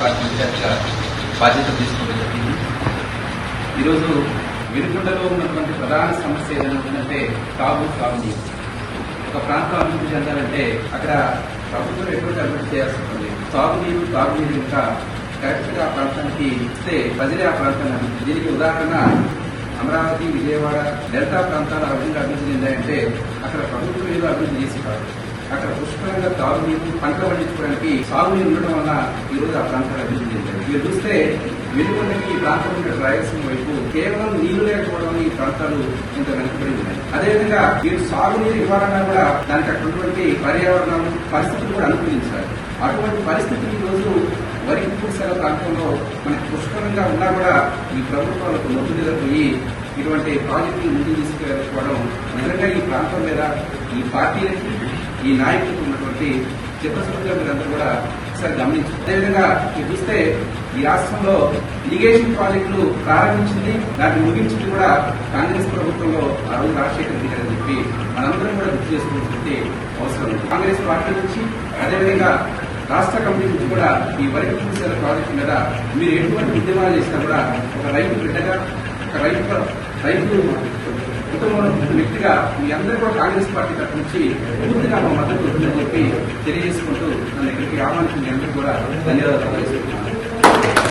బాధ్యత తీసుకోవడం జరిగింది ఈరోజు వినుకొండలో ఉన్నటువంటి ప్రధాన సమస్య ఏదైనా తాగు తాగునీరు ఒక ప్రాంతం అభివృద్ధి చెందాలంటే అక్కడ ప్రభుత్వం ఎటువంటి అభివృద్ధి చేయాల్సి ఉంటుంది తాగునీరు తాగునీరు ఇంకా కరెక్ట్గా ఆ ప్రాంతానికి ఇస్తే ప్రజలే ఆ ప్రాంతాన్ని అభివృద్ధి. దీనికి ఉదాహరణ అమరావతి విజయవాడ డెల్టా ప్రాంతాలు అభివృద్ధి అభివృద్ధి చెందాయంటే అక్కడ ప్రభుత్వం ఏదో అభివృద్ధి చేసి కాదు. అక్కడ పుష్కలంగా తాగునీరు పంట పండించుకోవడానికి సాగునీరు ఉండడం వల్ల ఈ రోజు ఆ ప్రాంతాలు అభివృద్ధి చెందాయి మీరు చూస్తే వెలుగుండకి ఈ ప్రాంతం ఉన్న రాయలసీమ వైపు కేవలం నీరు లేకపోవడం ఈ ప్రాంతాలు ఇంత వెనుకబడి ఉన్నాయి. అదేవిధంగా మీరు సాగునీరు ఇవ్వాలన్నా కూడా దానికి అక్కడ పర్యావరణం పరిస్థితులు కూడా అనుకూలించాలి. అటువంటి పరిస్థితులు ఈ రోజు వరి కుడిసెల ప్రాంతంలో మనకి పుష్కలంగా ఉన్నా కూడా ఈ ప్రభుత్వాలకు మొత్తుగా పోయి ఇటువంటి ప్రాజెక్టులు ముందుకు తీసుకెళ్ళకపోవడం నిజంగా ఈ ప్రాంతం మీద ఈ పార్టీలకి ఈ నాయకులకు ఉన్నటువంటి చిత్తశుద్ధిగా మీరందరూ కూడా ఒకసారి గమనించు. అదేవిధంగా మీరు చూస్తే ఈ రాష్ట్రంలో ఇరిగేషన్ ప్రాజెక్టులు ప్రారంభించింది దాన్ని ముగించింది కూడా కాంగ్రెస్ ప్రభుత్వంలో ఆ రాజశేఖర రెడ్డి గారు అని చెప్పి మనందరం కూడా గుర్తు చేసుకోవాల్సిన అవసరం కాంగ్రెస్ పార్టీ నుంచి అదేవిధంగా రాష్ట్ర కమిటీ నుంచి కూడా ఈ వరకు కృషి ప్రాజెక్టు మీద మీరు ఎటువంటి ఉద్యమాలు చేసినా కూడా ఒక రైతు బిడ్డగా ఒక రైతు రైతు కుటుంబం వ్యక్తిగా మీ అందరూ కూడా కాంగ్రెస్ పార్టీ తరఫు నుంచి పూర్తిగా మా మద్దతు ఉంటుందని చెప్పి తెలియజేసుకుంటూ నన్ను ఇక్కడికి ఆహ్వానించిన అందరూ కూడా ధన్యవాదాలు తెలియజేస్తున్నాను